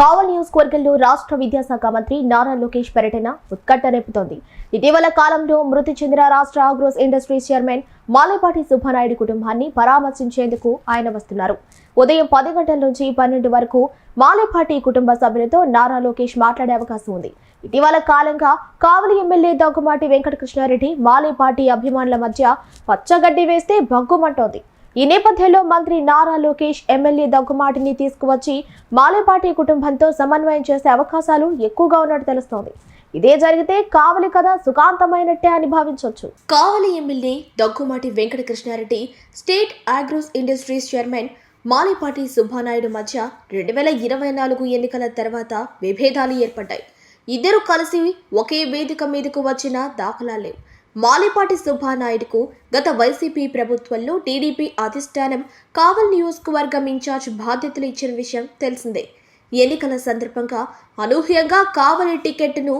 కావల్ నియోజకవర్గంలో రాష్ట్ర విద్యాశాఖ మంత్రి నారా లోకేష్ పర్యటన ఉత్కంఠ రేపుతోంది. ఇటీవల కాలంలో మృతి చెందిన రాష్ట్ర Agros industries chairman Malepati Subbanaidu కుటుంబాన్ని పరామర్శించేందుకు ఆయన వస్తున్నారు. ఉదయం పది గంటల నుంచి పన్నెండు వరకు మాలేపాటి కుటుంబ సభ్యులతో నారా లోకేష్ మాట్లాడే అవకాశం ఉంది. ఇటీవల కాలంగా కావలి ఎమ్మెల్యే దగ్గుమాటి వెంకటకృష్ణారెడ్డి మాలేపాటి అభిమానుల మధ్య పచ్చగడ్డి వేస్తే భగ్గుమంటోంది. ఈ నేపథ్యంలో మంత్రి నారా లోకేష్ ఎమ్మెల్యే దగ్గుమాటిని తీసుకువచ్చి మాలేపాటి కుటుంబంతో సమన్వయం చేసే అవకాశాలు ఎక్కువగా ఉన్నట్టు తెలుస్తోంది. ఇదే జరిగితే కావలి కథ సుఖాంతమైనట్టే అని భావించవచ్చు Kavali MLA Daggumati Venkatakrishnareddy state Agros industries chairman Malepati Subbanaidu మధ్య రెండు వేల ఇరవై నాలుగు ఎన్నికల తర్వాత విభేదాలు ఏర్పడ్డాయి. ఇద్దరు కలిసి ఒకే వేదిక మీదకు వచ్చిన దాఖలాలేవు లేవు మాలిపాటి సుబ్బానాయుడుకు గత వైసీపీ ప్రభుత్వంలో టీడీపీ అధిష్టానం కావల్ నియోజకవర్గం ఇన్ఛార్జ్ బాధ్యతలు ఇచ్చిన విషయం తెలిసిందే. ఎన్నికల సందర్భంగా అనూహ్యంగా కావలి టికెట్ను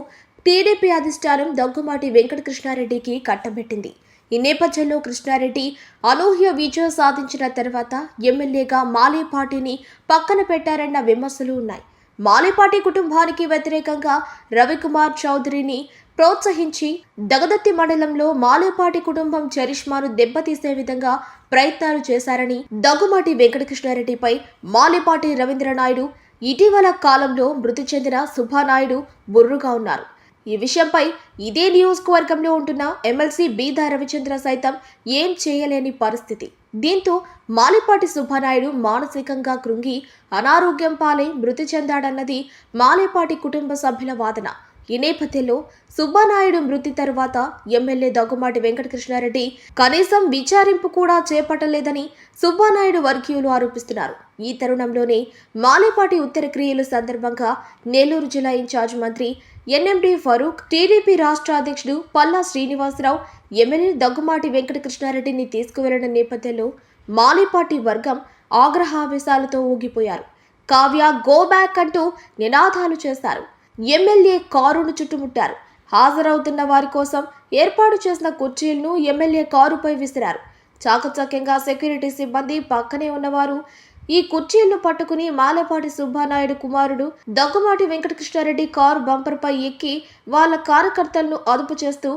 టీడీపీ అధిష్టానం దగ్గుమాటి వెంకటకృష్ణారెడ్డికి కట్టబెట్టింది. ఈ నేపథ్యంలో కృష్ణారెడ్డి అనూహ్య విజయం సాధించిన తర్వాత ఎమ్మెల్యేగా మాలేపాటిని పక్కన పెట్టారన్న విమర్శలు ఉన్నాయి. మాలేపాటి కుటుంబానికి వ్యతిరేకంగా రవికుమార్ చౌదరిని ప్రోత్సహించి దగదత్తి మండలంలో మాలేపాటి కుటుంబం చరిష్మాను దెబ్బతీసే విధంగా ప్రయత్నాలు చేశారని దగ్గుమాటి వెంకటకృష్ణారెడ్డిపై మాలేపాటి రవీంద్రనాయుడు ఇటీవల కాలంలో మృతి చెందిన సుబ్బానాయుడు బుర్రుగా ఉన్నారు. ఈ విషయంపై ఇదే నియోజకవర్గంలో ఉంటున్న ఎమ్మెల్సీ బీదా రవిచంద్ర సైతం ఏం చేయలేని పరిస్థితి. దీంతో మాలిపాటి సుబ్బానాయుడు మానసికంగా కృంగి అనారోగ్యం పాలై మృతి చెందాడన్నది మాలేపాటి కుటుంబ సభ్యుల వాదన. ఈ నేపథ్యంలో సుబ్బానాయుడు మృతి తరువాత ఎమ్మెల్యే దగ్గుమాటి వెంకటకృష్ణారెడ్డి కనీసం విచారింపు కూడా చేపట్టలేదని సుబ్బానాయుడు వర్గీయులు ఆరోపిస్తున్నారు. ఈ తరుణంలోనే మాలేపాటి ఉత్తర క్రియల సందర్భంగా నెల్లూరు జిల్లా ఇన్ఛార్జ్ మంత్రి ఎన్ఎండి ఫరూక్ టీడీపీ రాష్ట్ర అధ్యక్షుడు పల్లా శ్రీనివాసరావు ఎమ్మెల్యే దగ్గుమాటి వెంకటకృష్ణారెడ్డిని తీసుకువెళ్ళిన నేపథ్యంలో మాలేపాటి వర్గం ఆగ్రహావేశాలతో ఊగిపోయారు. కావ్య గో బ్యాక్ అంటూ నినాదాలు చేశారు. ఎమ్మెల్యే కారును చుట్టుముట్టారు. హాజరవుతున్న వారి కోసం ఏర్పాటు చేసిన కుర్చీలను ఎమ్మెల్యే కారుపై విసిరారు. చాకచక్యంగా సెక్యూరిటీ సిబ్బంది పక్కనే ఉన్నవారు ఈ కుర్చీలను పట్టుకుని మాలపాటి సుబ్బానాయుడు కుమారుడు దగ్గుమాటి వెంకటకృష్ణారెడ్డి కారు బంపర్పై ఎక్కి వాళ్ళ కార్యకర్తలను అదుపు చేస్తూ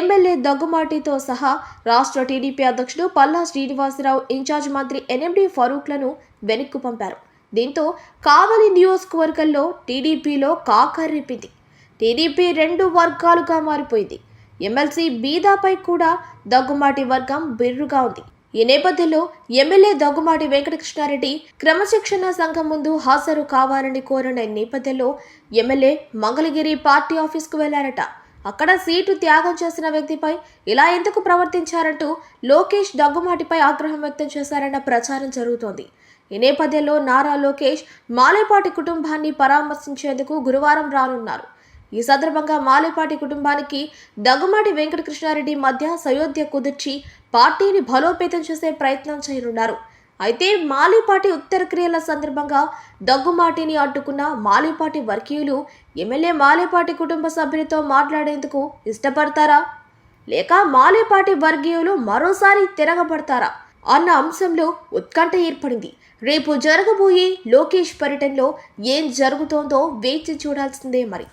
ఎమ్మెల్యే దగ్గుమాటితో సహా రాష్ట్ర టీడీపీ అధ్యక్షుడు పల్లా శ్రీనివాసరావు ఇన్ఛార్జ్ మంత్రి ఎన్ఎండి ఫరూక్లను వెనక్కు పంపారు. దీంతో కావలి నియోజకవర్గంలో టీడీపీలో కాకర్రిపింది టీడీపీ రెండు వర్గాలుగా మారిపోయింది. ఎమ్మెల్సీ బీదాపై కూడా దగ్గుమాటి వర్గం బిర్రుగా ఉంది. ఈ నేపథ్యంలో ఎమ్మెల్యే దగ్గుమాటి వెంకటకృష్ణారెడ్డి క్రమశిక్షణ సంఘం ముందు హాజరు కావాలని కోరిన నేపథ్యంలో ఎమ్మెల్యే మంగళగిరి పార్టీ ఆఫీస్కు వెళ్ళారట. అక్కడ సీటు త్యాగం చేసిన వ్యక్తిపై ఇలా ఎందుకు ప్రవర్తించారంటూ లోకేష్ దగ్గుమాటిపై ఆగ్రహం వ్యక్తం చేశారన్న ప్రచారం జరుగుతోంది. ఈ నేపథ్యంలో నారా లోకేష్ మాలేపాటి కుటుంబాన్ని పరామర్శించేందుకు గురువారం రానున్నారు. ఈ సందర్భంగా మాలేపాటి కుటుంబానికి దగ్గుమాటి వెంకటకృష్ణారెడ్డి మధ్య సయోధ్య కుదిర్చి పార్టీని బలోపేతం చేసే ప్రయత్నం చేయనున్నారు. అయితే మాలిపాటి ఉత్తర క్రియల సందర్భంగా దగ్గుమాటిని అడ్డుకున్న మాలిపాటి వర్గీయులు ఎమ్మెల్యే మాలిపాటి కుటుంబ సభ్యులతో మాట్లాడేందుకు ఇష్టపడతారా? లేక మాలేపాటి వర్గీయులు మరోసారి తిరగబడతారా? అన్న అంశంలో ఉత్కంఠ ఏర్పడింది. రేపు జరగబోయే లోకేష్ పర్యటనలో ఏం జరుగుతోందో వేచి చూడాల్సిందే మరి.